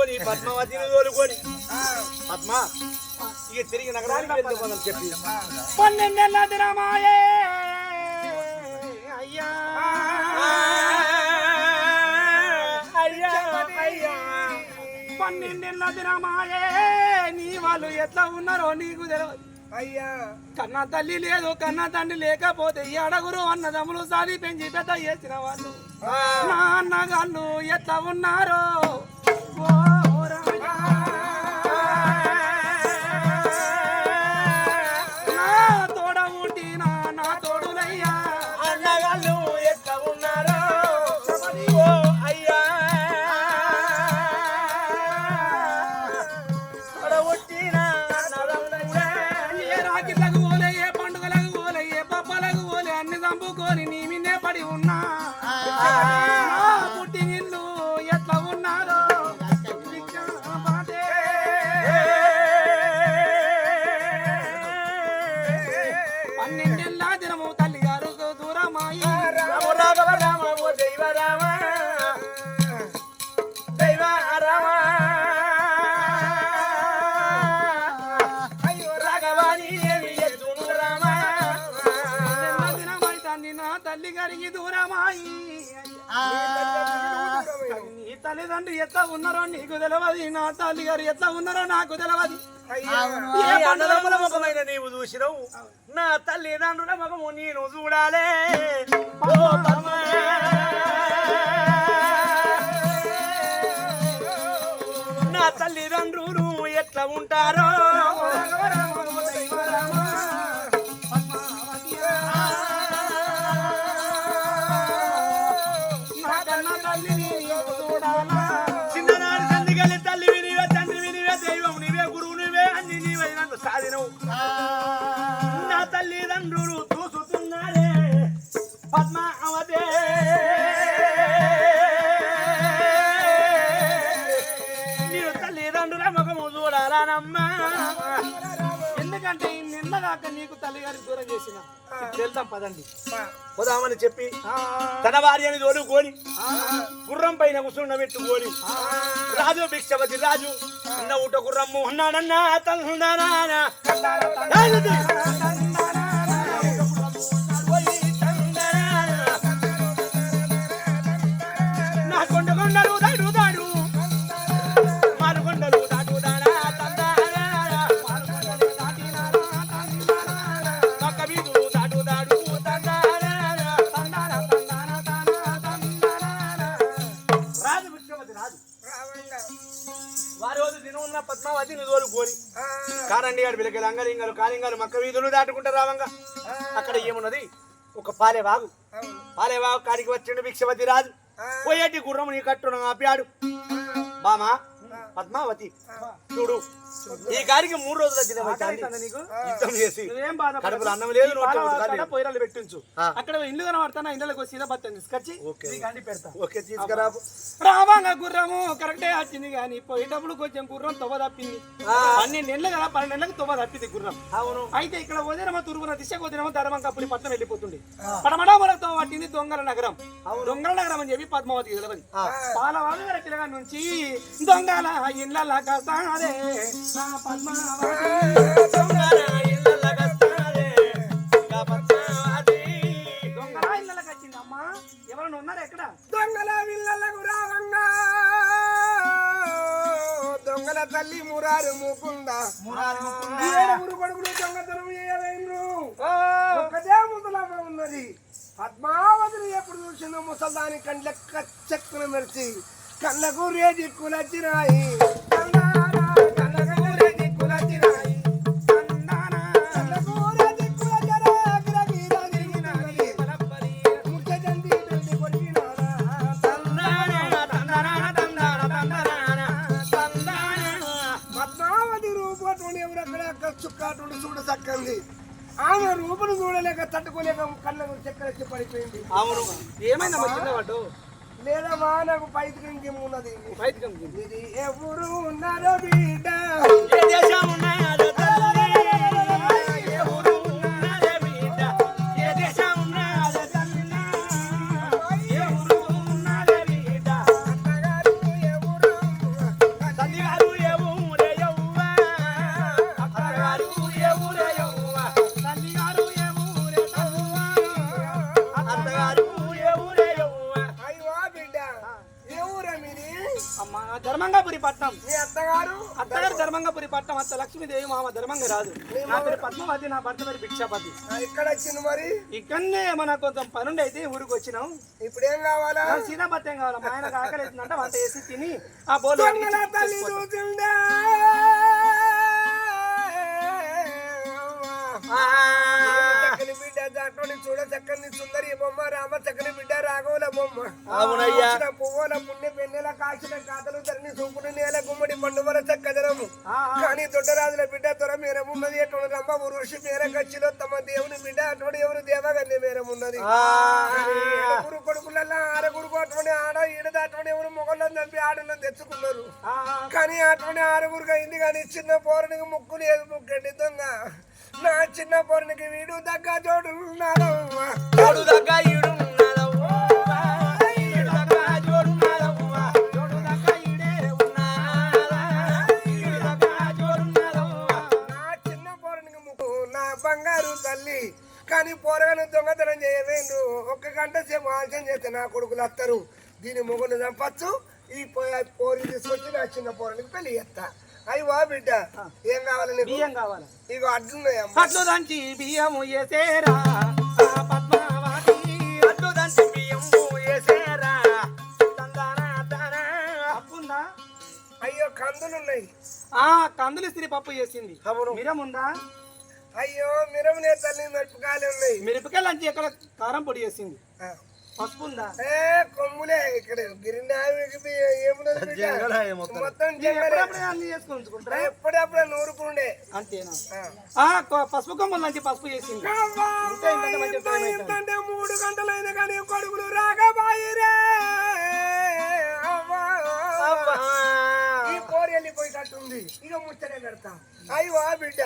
తోలుకొని పద్మావతిని తోలుకొని. పద్మ ఇక తిరిగి నగరానికి వెళ్తున్నాం చెప్పి. పన్నెండేళ్ళ దినమాయే అయ్యా. అయ్యా అయ్యా. పన్నెండేళ్ళ దినమాయే నీ వాళ్ళు ఎట్లా ఉన్నారో నీకు తెలియదు అయ్యా. కన్నా తల్లి లేదు కన్నా తండ్రి లేకపోతే ఈ అడగురు అన్నదమ్ములు సాది పెంచి పెద్ద చేసిన వాళ్ళు. నా అన్నగాళ్ళు ఎట్లా ఉన్నారో. నీ తల్లిదండ్రులు ఎట్లా ఉన్నారో నీకు తెలియదు నా తల్లి గారు ఎట్లా ఉన్నారో నాకు తెలియదు ముఖమైన నీవు చూసినవు? నా తల్లిదండ్రుల ముఖము నేను చూడాలే. నా తల్లిదండ్రులు ఎట్లా ఉంటారో? వెళ్తాం పదండి. పోదామని చెప్పి తన భార్యని తోలుకొని గుర్రం పైన కూర్చుండ పెట్టుకొని రాజు భిక్షపతి రాజు ఉన్న ఊట గుర్రమ్ము ఉన్నాడన్నా తల్లున్నానా. కారండి గారు బిలకలు అంగలింగాలు కాలింగాలు మక్క వీధులు దాటుకుంటారు రావంగా. అక్కడ ఏమున్నది? ఒక పాలెవాగు. పాలెవాగు కాడికి వచ్చిండు భిక్షపతి రాజు. పోయేటి గుర్రం నీ కట్టున ఆపాడు. బామా పద్మావతి చూడు. ఈ గారికి మూడు రోజుల. కడుపులో అన్నం లేదు, పొయ్యిరాలు పెట్టించు. అక్కడ ఇల్లు కనబడతానా? ఇళ్ళకి సీదా బట్టని తీసుకొచ్చి ఓకే. ఈ గండి పెడతా. ఓకే తీసుకురా రావాంగ గుర్రము కరెక్టే వచ్చింది కానీ పోయేటప్పుడు కొంచెం గుర్రం తొవ్వ తప్పింది. పన్నెండు నెలలు కదా పన్నెండు నెలలకు తొవ్వ తప్పింది గుర్రం. అవును. అయితే ఇక్కడ వదినమ తూర్పున దిశకు వదినమ ధర్మం కప్పులి పట్నం వెళ్ళిపోతుంది. పడమడా మనతో పట్టింది దొంగల నగరం. దొంగల నగరం అని చెప్పి పద్మావతి తెలియదు. పాలవాడు నుంచి దొంగల ఇళ్ళ కసారే దొంగల ఉన్నారు ఎక్కడ దొంగల విల్లలకు దొంగల తల్లి మురారు ముకుంద. ఏడుగురు కొడుకులు దొంగతనం చేయలేరు ఒక్కటే ముసలమ్మ ఉన్నది. పద్మావతిని ఎప్పుడు చూసిందో ముసల్దాని కండ్ల చెక్కున మెరిచి కళ్ళకు రేజి కులచ్చినాయి కళ్ళకు చుక్కాటువంటి చూడ చక్కంది ఆమె రూపును చూడలేక తట్టుకోలేక కళ్ళకు చక్కెరచ్చి పడిపోయింది. అవును. చిన్నవాడు లేదమ్మా నాకు ఇంకేమున్నది బయటకు అమ్ముకుంది. ఇది ఎవరు ఉన్నారో బిడ్డ? అత్తగారు. అత్తగారు? ధర్మంగపురి పట్నం అత్త లక్ష్మీదేవి మామ ధర్మంగా రాదు. నా పేరు పద్మావతి నా భర్త పేరు భిక్షాపతి. ఇక్కడ వచ్చింది మరి? ఇక్కడనే మన కొంచెం పనుండి అయితే ఊరికి వచ్చినాం. ఇప్పుడు ఏం కావాలా బత్తం కావాలి? మా ఆయనకు ఆకలి అవుతుందంటే వంట వేసి తిని ఆ దాంట్లో చూడ చక్కని సుందరి బొమ్మ రామ చక్కని బిడ్డ రాఘవుల బొమ్మ. పువ్వుల పుణ్య పెన్నెల కాసిన కాతలు ధరణి చూపుడు నేల పండు వల చక్కదనము. కానీ దొడ్డరాజుల బిడ్డ త్వర మేరమున్నది. ఎటువంటి రంభ ఋషి మేర కచ్చిలో తమ దేవుని బిడ్డ అటువంటి ఎవరు దేవగన్య మేరమున్నది. ఏడుగురు కొడుకులలో ఆరుగురు అటువంటి ఆడ ఈడ అటువంటి ఎవరు మొగళ్ళని చంపి ఆడలను తెచ్చుకున్నారు. కానీ అటువంటి ఆరుగురుగా అయింది కానీ చిన్న పోరనికి ముక్కు లేదు ముక్కండి దొంగ. నా చిన్న పోరనికి వీడు దగ్గ జోడు జోడు దగ్గ ఈడున్నదవ్వ, బంగారు తల్లి. కానీ పోరగాను దొంగతనం చేయవేండు ఒక్క గంట సేపు ఆలస్యం చేస్తే నా కొడుకులు వస్తారు దీని మొగులు చంపచ్చు. ఈ పోరి తీసుకొచ్చి నా చిన్న పోరనికి పెళ్ళి చేస్తా. అయ్యి వా బిడ్డ ఏం కావాలి నీకు? బియ్యం కావాలి. అట్లు దంచి బియ్యము ఏసేరా ఆ పద్మావతి. అట్లు దంచి. అప్పుందా? అయ్యో కందులున్నాయి. ఆ కందులు స్త్రీ పప్పు చేసింది. మిరముందా? అయ్యో మిరమునే తల్లి మిరపకాయలు ఉన్నాయి మిరపకాయలు లంచి ఎక్కడ కారం పొడి చేసింది? ఆ. పసుపు ఉందా? ఏ కొమ్ములే ఇక్కడ గిరినాయకి ఏమున్నది మొత్తం. ఎప్పుడప్పుడే ఎప్పుడప్పుడు నూరుకుండే. అంతేనా? పసుపు కొమ్మలు లంచి పసుపు చేసింది. అంటే మూడు గంటలైన కానీ కొడుకులు రాకబాయిరే అవ్వా. వెళ్ళిపోయేటట్టుంది ఇక ముచ్చటే పెడతా. అయ్యో బిడ్డ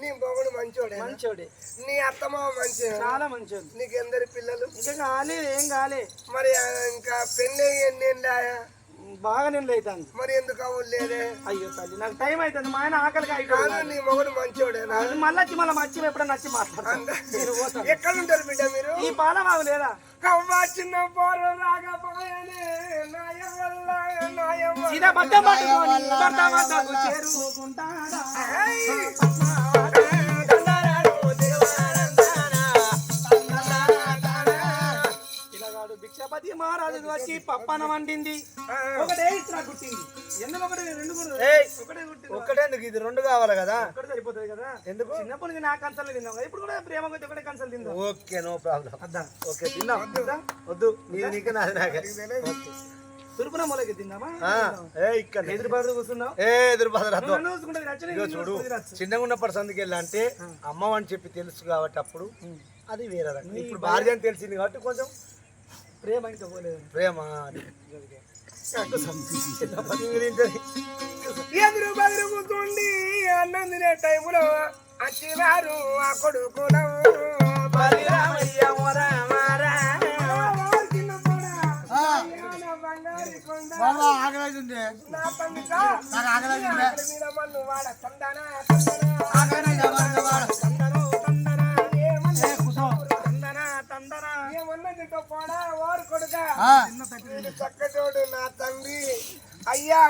నీ మొగుడు మంచోడే మంచోడే. నీ అత్తమామ మంచి చాలా మంచోడు. నీకు ఎందరి పిల్లలు? ఇంకా కాలే ఏం కాలే. మరి ఇంకా పెళ్ళి ఎన్ని బాగా నేను అవుతాను మరి ఎందుకు అవ్వలేదే అయ్యో తల్లి నాకు టైం అవుతుంది మా ఆయన ఆకలికి కాదు అయిపోయింది నీ మొగుడు మంచోడేనా? మళ్ళీ వచ్చి మళ్ళీ మచ్చి ఎప్పుడైనా నచ్చి మాట్లాడతాను. ఎక్కడ ఉంటారు బిడ్డ మీరు? ఈ పాల బాగు లేదా? కవ్వా చిన్న పోరు రాకపోయానే సీదా బద్దం పట్టుకొని భర్త వద్దకు చేరుకుంటాడా? పిల్లగాడు భిక్షపతి మహారాజు వచ్చి పప్పన వండింది. ఒకటే ఇట్లా గుట్టింది. ఎందుకు ఒకటి రెండు. ఒకటే ఒక్కటేందుకు ఇది రెండు కావాలి కదా. ఒకటి సరిపోతుంది కదా. ఎందుకు? చిన్నప్పటి నుంచి నా కన్సల్ తిందాం ఇప్పుడు కూడా ప్రేమ కొద్ది ఒకటే కన్సల్ తిందాం ఓకే నో ప్రాబ్లం. ఓకే తిన్నాం. వద్దు. నీకు నాది నాకే. తురుపున మొలకి తిందామా ఆ, ఏ ఇక్కడ. కూర్చున్నావు? ఏ చూడు చిన్నగా ఉన్నప్పటి సందుకి వెళ్ళి అంటే అమ్మ అని చెప్పి తెలుసు కాబట్టి అప్పుడు అది వేరే రకం. ఇప్పుడు భార్య అని తెలిసింది కాబట్టి కొంచెం ప్రేమ ఇంకా పోలేదు ప్రేమ. ఎదురు బదురు కూర్చుండి అన్నం తినే టైములో వచ్చినారు ఆ కొడుకులు. బలిరామయ్య మొరమారా. పోడా ఓరు కొడుక వీడు చక్కటోడు నా తండ్రి అయ్యా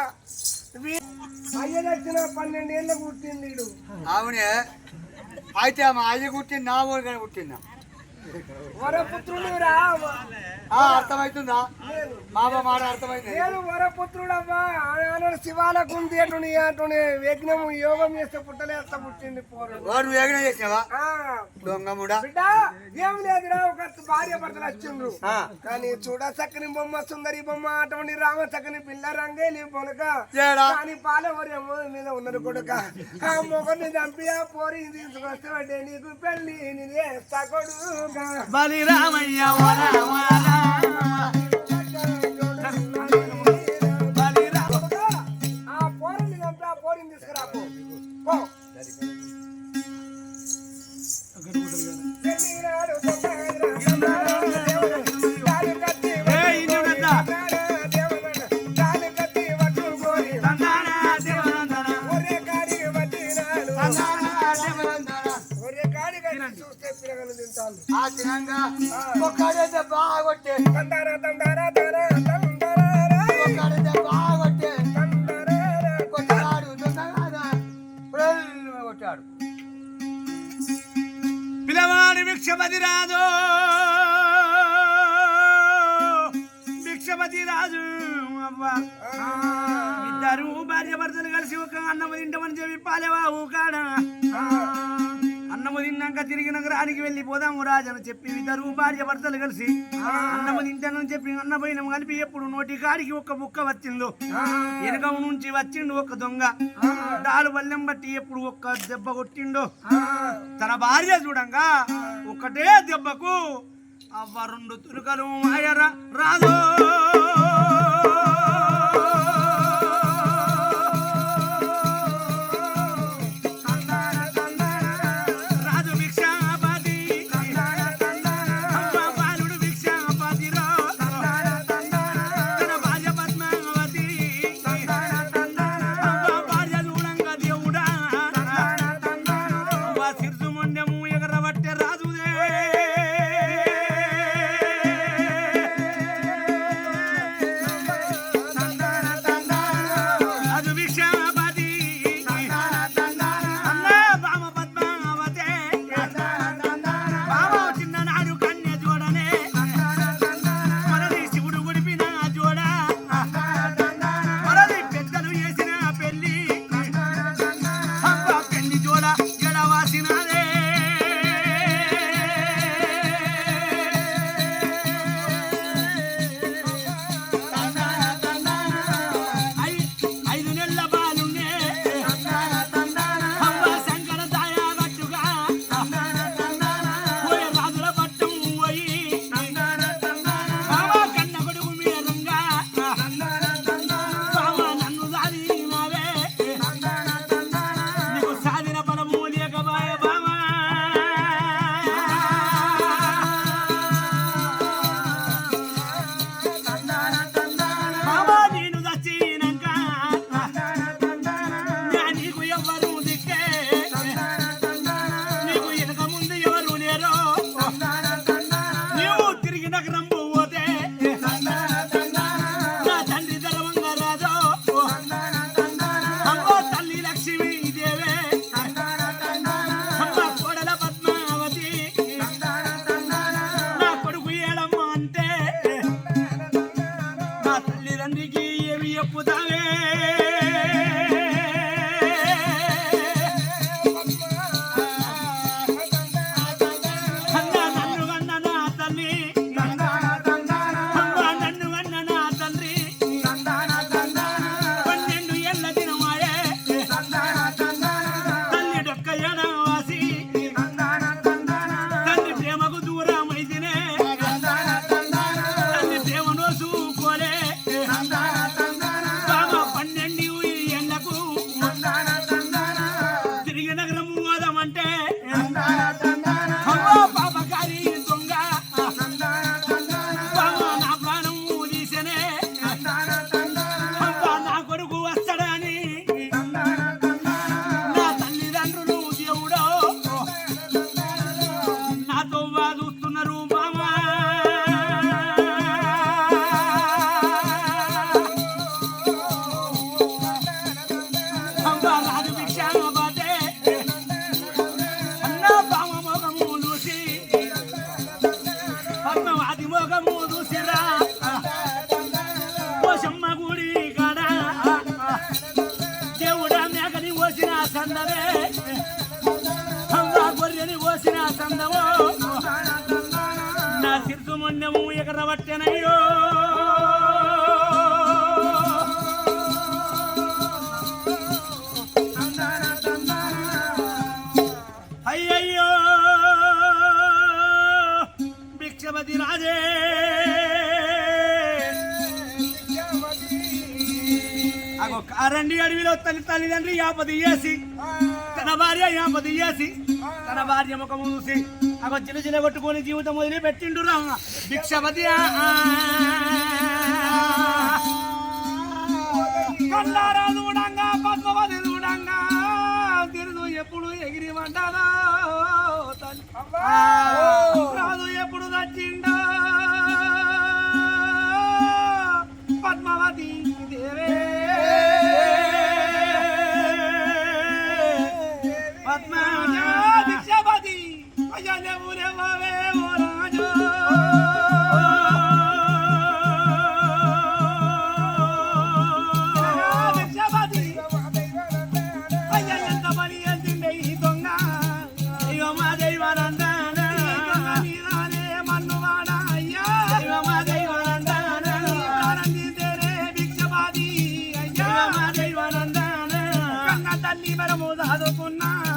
అయ్య వచ్చిన పన్నెండేళ్ళ పుట్టింది అవునే. అయితే మా అయ్య కుట్టింది నా ఊరికనే కుట్టిందా వరపుత్రుడు రా అర్థమవుతుందా మామ మాట అర్థమైంది. నేను వరపుత్రుడవ్వా ఆనాడు శివాలకు ఉంది అటుని అటుని యజ్ఞము యోగం చేస్తే పుట్టలేస్తా పుట్టింది పోరు. వేగన చేసినావా? దొంగముడా బిడ్డ ఏం లేదురా ఒక భార్య భర్తలు వచ్చిండ్రు. కానీ చూడ చక్కని బొమ్మ సుందరి బొమ్మ అటువంటి రామ చక్కని పిల్ల రంగేలి బొనక. ఏడా? కానీ పాలవరేమో మీద ఉన్నారు కొడుక. ఆ మొగని చంపి ఆ పోరి తీసుకొస్తే అంటే నీకు పెళ్ళి నేను చేస్తా కొడుక బలిరామయ్య మొరమారా. ఆ పోరిని ఆ పోరిని చూస్తే పిల్లగలు తింటాను ఆ తినంగా ఒక్కడైతే కొట్టాడు కొట్టాడు పిల్లవాడు భిక్షపతి రాదు భిక్షపతి రాజు ఇద్దరు భార్య భర్తలు కలిసి ఒక అన్నం తింటామని చెప్పి పాలేవా ఊకాడా? అన్నము తిన్నాక తిరిగి నగరానికి వెళ్ళిపోదాము రాజను చెప్పి ఇద్దరు భార్య భర్తలు కలిసి. అన్నము తింటానని చెప్పి అన్న పోయిన కలిపి ఎప్పుడు నోటి కాడికి ఒక్క బుక్క వచ్చిందో వెనక నుంచి వచ్చిండు ఒక దొంగ. డాలు బల్లెం బట్టి ఎప్పుడు ఒక్క దెబ్బ కొట్టిండో. తన భార్య చూడంగా ఒకటే దెబ్బకు అవ్వ రెండు తురుకలు మాయరా. రాదో తల్లి తల్లిదండ్రులు యాపది చేసి తన భార్య యాపది చేసి తన భార్య ముఖం చూసి అవ చిన్న చిన్న కొట్టుకొని జీవితం వదిలి పెట్టిండు భిక్షపతి కన్నారాజు కూడా మనము దాదుకున్నా.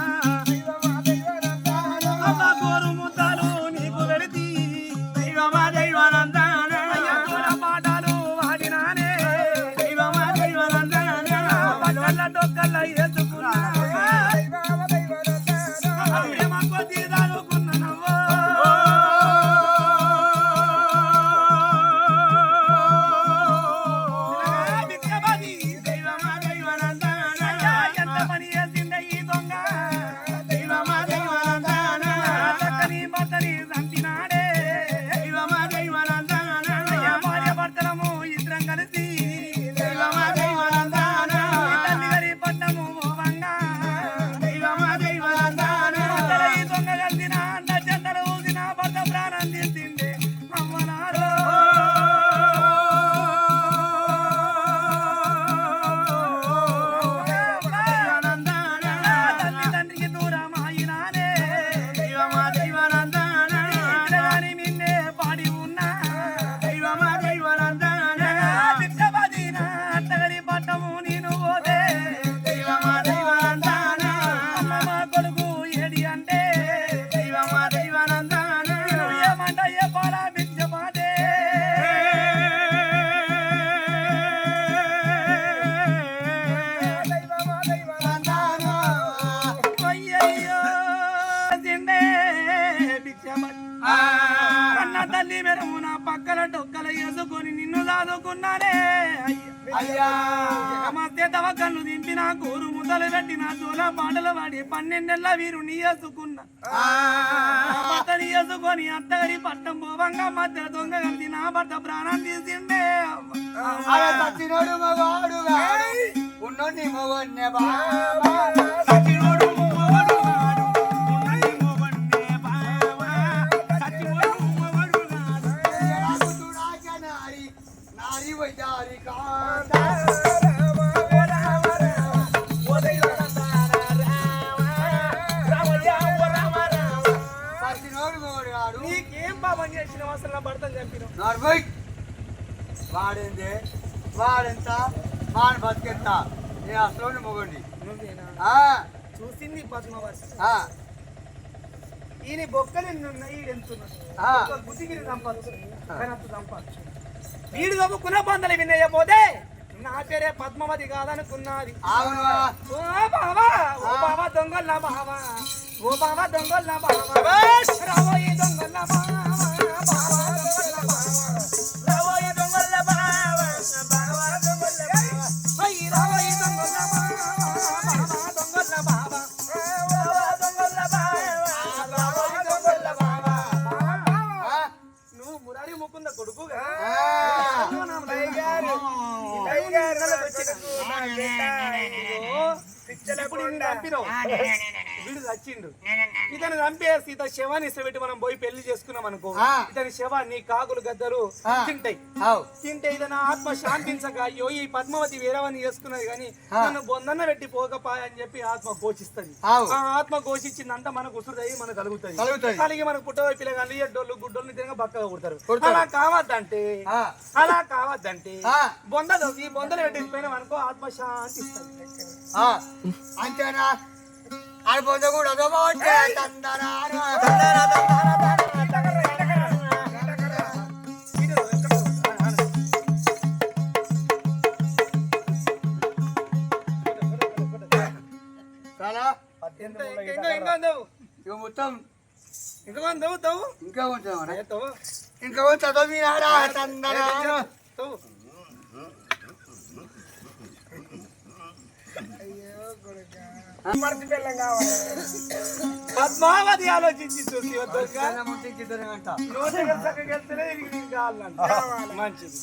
పాటలు పాడి పన్నెండెళ్ళ వీరు నీ వేసుకున్నా భర్తని వేసుకొని అత్తగడి పట్టం పోవంగా మధ్య దొంగ కలిసి నా భర్త ప్రాణం తీసిండే చచ్చినోడు మగవాడుగా ఉన్నోని మగవాడినే సచివుడు వాడింది? వాడెంత? వాడు బతికెంత? నేను అసలు మొగండి చూసింది పద్మవతి ఈయన బొక్కలు సంపచ్చు కనత్తు సంపచ్చు వీడు చదువుకున్న బందలు వినయపోతే నా పేరే పద్మావతి కాదనుకున్నది. ఓ బావా ఓ బావా దొంగల బావా. ఓ బావా దొంగల బావా. రాబోయే దొంగల బావా బావా. పిచ్చల పంపినావు? వీడు చచ్చిండు ఇతను చంపేసి ఇతని శవాన్ని ఇష్టపెట్టి మనం పోయి పెళ్ళి చేసుకున్నాం అనుకో. ఇతని శవాన్ని కాకులు గద్దరు. తింటాయి అవు తింటే ఇతను ఆత్మ శాంతించక అయ్యో ఈ పద్మావతి వేరేవని చేసుకున్నది కానీ. నన్ను బొందన్న పెట్టి పోకపాయ అని చెప్పి ఆత్మ ఘోషిస్తది అవు. ఆ ఆత్మ ఘోషించిందంతా మనకు ఉసురుదయ్యి మనకు కలుగుతుంది. కలిగి మనకు పుట్టవ పిల్లగాళ్ళు ఎడ్డోళ్ళు గుడ్డోళ్ళు తినగా బక్కగా కుడతారు. అలా కావద్దంటే ఆ. అలా కావద్దంటే ఆ. బొందలు ఈ బొందలు పెట్టిపోయినాం అనుకో ఆత్మ శాంతి ఇస్తుంది ఆ, అంతేనా ఆడిపోతే కూడా అదో బాగుంటే తందనాన. ఇంకా ఇంకా ఇంకా మొత్తం ఇంకా తవ్వు ఇంకా ఉంచామన్నా ఇంకా కొంచెం చదివినాడా తందనాన. తవ్వు మర్చి పిల్లం కావాలి పద్మావతి ఆలోచించి చూసి మంచిది.